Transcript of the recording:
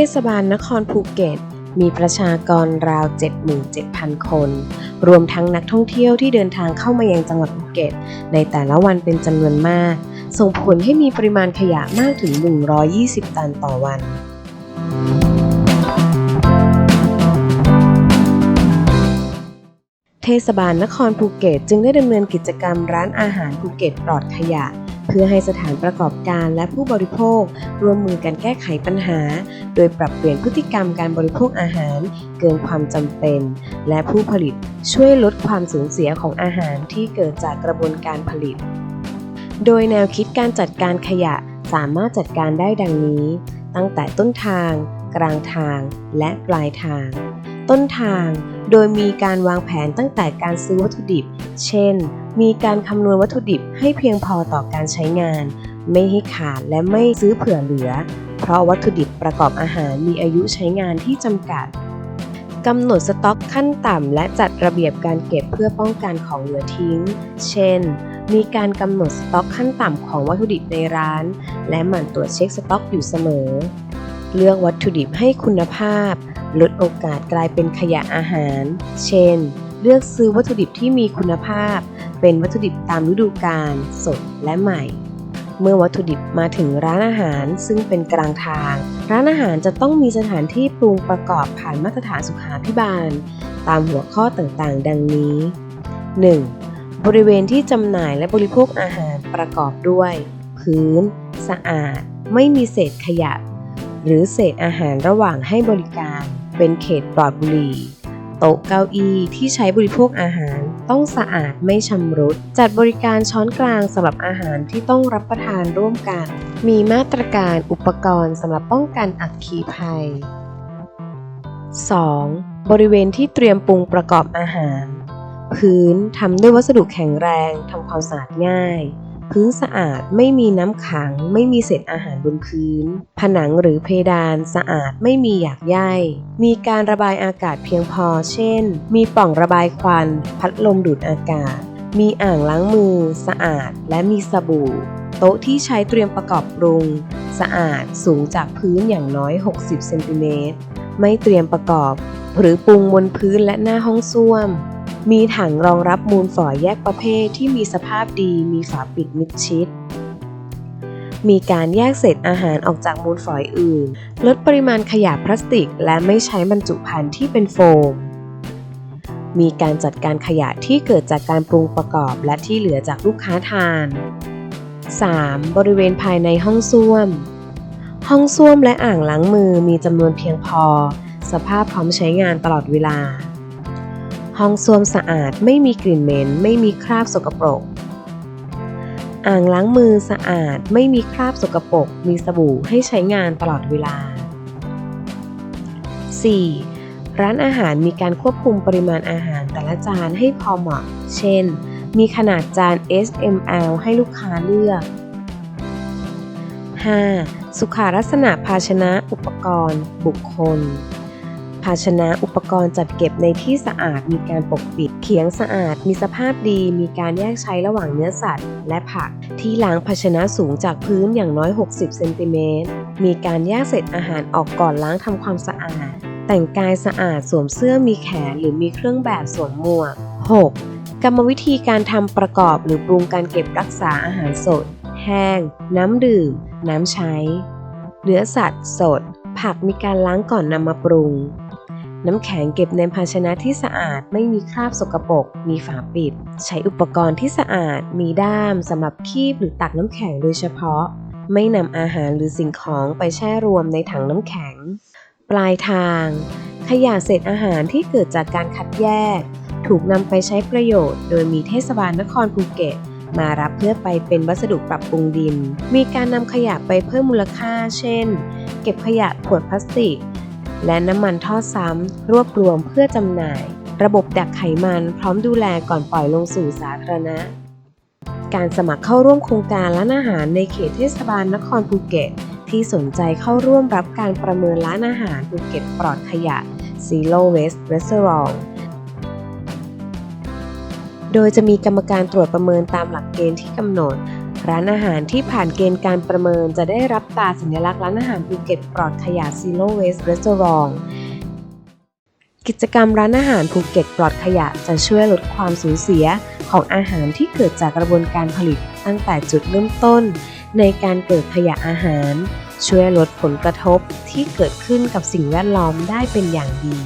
เทศบาลนครภูเก็ต มีประชากรราว 77,000 คน รวมทั้งนักท่องเที่ยวที่เดินทางเข้ามายังจังหวัดภูเก็ต ในแต่ละวันเป็นจำนวนมาก ส่งผลให้มีปริมาณขยะมากถึง 120 ตันต่อวันเทศบาลนครภูเก็ต จึงได้ดำเนินกิจกรรมร้านอาหารภูเก็ตปลอดขยะ เพื่อให้สถานประกอบการและผู้บริโภค ร่วมมือกันแก้ไขปัญหา โดยปรับเปลี่ยนพฤติกรรมการบริโภคอาหาร เกินความจำเป็น และผู้ผลิตช่วยลดความสูญเสียของอาหารที่เกิดจากกระบวนการผลิต โดยแนวคิดการจัดการขยะสามารถจัดการได้ดังนี้ ตั้งแต่ต้นทาง กลางทาง และปลายทาง ต้นทาง โดยมีการวางแผนตั้งแต่การซื้อวัตถุดิบ เช่น มีการคำนวณวัตถุดิบให้เพียงพอต่อการใช้งาน ไม่ให้ขาดและไม่ซื้อเผื่อเหลือ เพราะวัตถุดิบประกอบอาหารมีอายุใช้งานที่จำกัดกำหนดสต็อกขั้นต่ำและจัดระเบียบการเก็บเพื่อป้องกันของเหลือทิ้ง เช่น มีการกำหนดสต็อกขั้นต่ำของวัตถุดิบในร้าน และหมั่นตรวจเช็คสต็อกอยู่เสมอ เลือกวัตถุดิบให้คุณภาพ ลดโอกาสกลายเป็นขยะอาหาร เช่น เลือกซื้อวัตถุดิบที่มีคุณภาพ เป็นวัตถุดิบตามฤดูกาลสดและใหม่ เมื่อวัตถุดิบมาถึงร้านอาหารซึ่งเป็นกลางทาง ร้านอาหารจะต้องมีสถานที่ปรุงประกอบผ่านมาตรฐานสุขาพิบาล ตามหัวข้อต่างๆ ดังนี้ 1. บริเวณที่จำหน่ายและบริโภคอาหารประกอบด้วย พื้น สะอาด ไม่มีเศษขยะ หรือเศษอาหารระหว่างให้บริการ เป็นเขตปลอดบุหรี่ โต๊ะเก้าอี้ที่ใช้บริโภคอาหาร ต้องสะอาดไม่ชำรุด จัดบริการช้อนกลางสำหรับอาหารที่ต้องรับประทานร่วมกัน มีมาตรการอุปกรณ์สำหรับป้องกันอัคคีภัย 2. บริเวณที่เตรียมปรุงประกอบอาหาร พื้นทำด้วยวัสดุแข็งแรงทำความสะอาดง่าย พื้นสะอาดไม่มีน้ำขัง ไม่มีเศษอาหารบนพื้น ผนังหรือเพดานสะอาดไม่มีหยากใยมีการระบายอากาศเพียงพอ เช่น มีปล่องระบายควัน พัดลมดูดอากาศ มีอ่างล้างมือ สะอาด และมีสบู่ โต๊ะที่ใช้เตรียมประกอบปรุง สะอาดสูงจากพื้นอย่างน้อย 60 เซนติเมตร ไม่เตรียมประกอบ หรือปรุงบนพื้นและหน้าห้องส้วม มีถังรองรับมูลฝอยแยกประเภทที่มีสภาพดีมีฝาปิดมิดชิด มีการแยกเศษอาหารออกจากมูลฝอยอื่น ลดปริมาณขยะพลาสติก และไม่ใช้บรรจุภัณฑ์ที่เป็นโฟม มีการจัดการขยะที่เกิดจากการปรุงประกอบและที่เหลือจากลูกค้าทาน 3. บริเวณภายในห้องส้วม ห้องส้วมและอ่างล้างมือมีจำนวนเพียงพอ สภาพพร้อมใช้งานตลอดเวลา ห้องส้วมสะอาดไม่มีกลิ่นเหม็น ไม่มีคราบสกปรก อ่างล้างมือสะอาดไม่มีคราบสกปรก มีสบู่ให้ใช้งานตลอดเวลา 4. ร้านอาหารมีการควบคุมปริมาณอาหารแต่ละจานให้พอเหมาะ เช่น มีขนาดจาน S M L ให้ลูกค้าเลือก 5. สุขาลักษณะภาชนะอุปกรณ์ บุคคลาชนะอุปกรณ์จัดเก็บในที่สะอาดมีการปกปิด เขียงสะอาดมีสภาพดี มีการแยกใช้ระหว่างเนื้อสัตว์ และผัก ที่ล้างภาชนะสูงจากพื้นอย่างน้อย 60 เซนติเมตร มีการแยกเศษอาหารออกก่อนล้างทำความสะอาด แต่งกายสะอาดสวมเสื้อมีแขนหรือมีเครื่องแบบสวมหมวก 6. กรรมวิธีการทำประกอบหรือปรุงการเก็บรักษาอาหารสด แห้ง น้ำดื่ม น้ำใช้ เนื้อสัตว์สดผักมีการล้างก่อนนำมาปรุง น้ำแข็งเก็บในภาชนะที่สะอาดไม่มีคราบสกปรก มีฝาปิด ใช้อุปกรณ์ที่สะอาด มีด้ามสำหรับคีบหรือตักน้ำแข็งโดยเฉพาะ ไม่นำอาหารหรือสิ่งของไปแช่รวมในถังน้ำแข็ง ปลายทาง ขยะเศษอาหารที่เกิดจากการคัดแยก ถูกนำไปใช้ประโยชน์ โดยมีเทศบาลนครภูเก็ตมารับเพื่อไปเป็นวัสดุปรับปรุงดิน มีการนำขยะไปเพิ่มมูลค่า เช่น เก็บขยะขวดพลาสติก และน้ำมันทอดซ้ำรวบรวมเพื่อจำหน่าย ระบบดักไขมันพร้อมดูแลก่อนปล่อยลงสู่สาธารณะ การสมัครเข้าร่วมโครงการร้านอาหารในเขตเทศบาลนครภูเก็ต ที่สนใจเข้าร่วมรับการประเมินร้านอาหารภูเก็ตปลอดขยะ Zero Waste Restaurant โดยจะมีกรรมการตรวจประเมินตามหลักเกณฑ์ที่กำหนด ร้านอาหารที่ผ่านเกณฑ์การประเมินจะได้รับตราสัญลักษณ์ร้านอาหารภูเก็ตปลอดขยะ Zero Waste Restaurant กิจกรรมร้านอาหารภูเก็ตปลอดขยะจะช่วยลดความสูญเสียของอาหารที่เกิดจากกระบวนการผลิตตั้งแต่จุดเริ่มต้น ในการเกิดขยะอาหาร ช่วยลดผลกระทบที่เกิดขึ้นกับสิ่งแวดล้อมได้เป็นอย่างดี